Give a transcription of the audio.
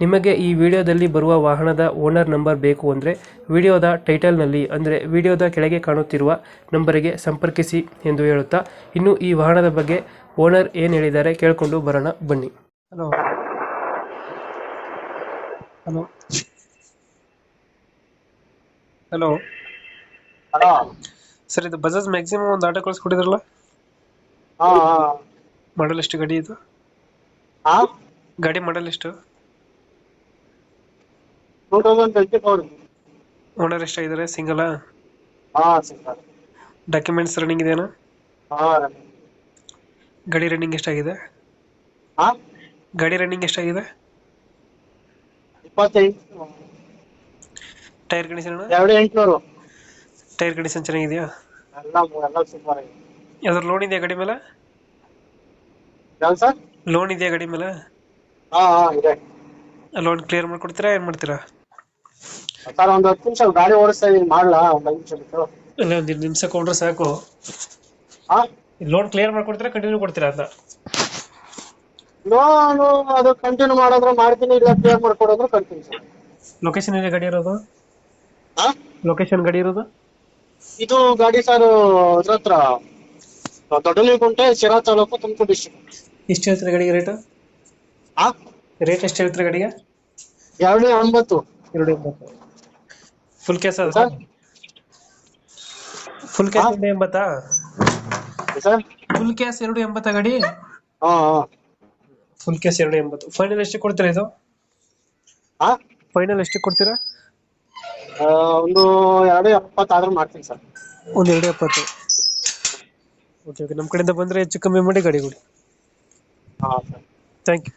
ನಿಮಗೆ ಈ ವಿಡಿಯೋದಲ್ಲಿ ಬರುವ ವಾಹನದ ಓನರ್ ನಂಬರ್ ಬೇಕು ಅಂದರೆ ವಿಡಿಯೋದ ಟೈಟಲ್ನಲ್ಲಿ ಅಂದರೆ ವಿಡಿಯೋದ ಕೆಳಗೆ ಕಾಣುತ್ತಿರುವ ನಂಬರಿಗೆ ಸಂಪರ್ಕಿಸಿ ಎಂದು ಹೇಳುತ್ತಾ ಇನ್ನು ಈ ವಾಹನದ ಬಗ್ಗೆ ಓನರ್ ಏನು ಹೇಳಿದ್ದಾರೆ ಕೇಳಿಕೊಂಡು ಬರೋಣ ಬನ್ನಿ. Hello. Hello. Hello. Hello. Sir ಇದು ಬಜಾಜ್ ಮ್ಯಾಕ್ಸಿಮಮ್ ಒಂದು ಆಟೋ ಕಳಿಸ್ಕೊಟ್ಟಿದ್ರಲ್ಲ? ಮಾಡಲ್ ಎಷ್ಟು ಗಾಡಿ ಇದು? ಗಾಡಿ ಮಾಡಲ್ ಎಷ್ಟು? Two thousand twenty four. Owner ಎಷ್ಟಾಗಿದ್ದಾರೆ? ಸಿಂಗಲಾ? ಹಾ ಸಿಂಗಲ್. ಡಾಕ್ಯುಮೆಂಟ್ಸ್ ರನ್ನಿಂಗ್ ಇದೆಯಾ? ಹಾ ಗಾಡಿ ರನ್ನಿಂಗ್ ಎಷ್ಟಾಗಿದೆ? ಆ ಗಾಡಿ ರನ್ನಿಂಗ್ ಎಷ್ಟಾಗಿದೆ? ಇಪ್ಪತ್ತೆಂಟು ಟೈರ್ ಕಂಡೀಷನ್ ಎರಡು ಎಂಟುನೂರು. ಟೈರ್ ಕಂಡೀಷನ್ ಚೆನ್ನಾಗಿದೆಯಾ? ಎಲ್ಲ ಎಲ್ಲ ಸೂಪರ್ ಆಗಿದೆ. ಯಾವ್ದಾದ್ರು ಲೋನ್ ಇದೆಯಾ ಗಾಡಿ ಮೇಲೆ? ಯಾವ್ದು ಸರ್? ಲೋನ್ ಇದೆಯಾ ಗಾಡಿ ಮೇಲೆ? ಹಾ ಹಾ ಇದೆ. ಲೋನ್ ಕ್ಲಿಯರ್ ಮಾಡ್ಕೊಡ್ತೀರಾ ಏನು ಮಾಡ್ತೀರಾ? ಸರ್ ಒಂದ್ ಹತ್ತು ನಿಮಿಷ ಗಾಡಿ ಓಡಿಸ್ತಾ ಇದೀನಿ ಮಾಡ್ಲಾ? ಒಂದು ಐದು ನಿಮಿಷ ಬಿಟ್ಟು. ಇಲ್ಲ ಒಂದು ನಿಮಿಷ ಕೊಂಡ್ರೆ ಸಾಕು. ಹಾ? ಲೋನ್ ಕ್ಲಿಯರ್ ಮಾಡ್ಕೊಡ್ತೀರಾ ಕಂಟಿನ್ಯೂ ಕೊಡ್ತೀರಾ ಅಂತ? ಲೋನು ಅದು ಕಂಟಿನ್ಯೂ ಮಾಡಿದ್ರೆ ಮಾಡ್ತೀನಿ ಇಲ್ಲ ಕ್ಲಿಯರ್ ಮಾಡ್ಕೊಡೋದ್ರು ಕಂಟಿನ್ಯೂ ಸರ್. ಲೊಕೇಶನ್ ಇದೆ ಗಾಡಿ ಇರೋದು? ಹಾ? ಲೊಕೇಶನ್ ಗಾಡಿ ಇರೋದು? ಇದು ಗಾಡಿ ಸರ್ ಇದ್ರ ಹತ್ರ ದೊಡ್ಡಲಿಗುಂಟೆ ಶಿರಾ ತಾಲೂಕು ತುಮಕೂರು ಡಿಸ್ಟ್ರಿಕ್ಟ್ ಎಷ್ಟು ಹೇಳ್ತೀರಾ ಗಾಡಿಗೆ ರೇಟ್ ಹಾ? ರೇಟ್ ಎಷ್ಟು ಹೇಳ್ತೀರಾ ಗಾಡಿಗೆ? ಎರಡು ಒಂಬತ್ತು ಎರಡು ಎಂಬತ್ತು. ಫುಲ್ ಅದ ಸರ್ ಫುಲ್ ಕ್ಯಾಸ್ ಎರಡು ಎಂಬತ್ತಾ? ಸರ್ ಫುಲ್ ಕ್ಯಾಸ್ ಎರಡು ಎಂಬತ್ತಾ ಗಾಡಿ? ಹಾ ಫುಲ್ ಕ್ಯಾಸ್ ಎರಡು ಎಂಬತ್ತು. ಫೈನಲ್ ಎಷ್ಟು ಕೊಡ್ತೀರಾ ಇದು? ಹಾ? ಫೈನಲ್ ಎಷ್ಟು ಕೊಡ್ತೀರಾ? ಆ, ಒಂದು ಎರಡು ಎಪ್ಪತ್ತಾದ್ರೂ ಮಾಡ್ತೀನಿ ಸರ್ ಒಂದು ಎರಡು ಎಪ್ಪತ್ತು. ಓಕೆ ಓಕೆ ನಮ್ಮ ಕಡೆಯಿಂದ ಬಂದರೆ ಹೆಚ್ಚು ಕಮ್ಮಿ ಮಾಡಿ ಗಾಡಿ ಕೊಡಿ. ಹಾ ಸರ್ ಥ್ಯಾಂಕ್ ಯು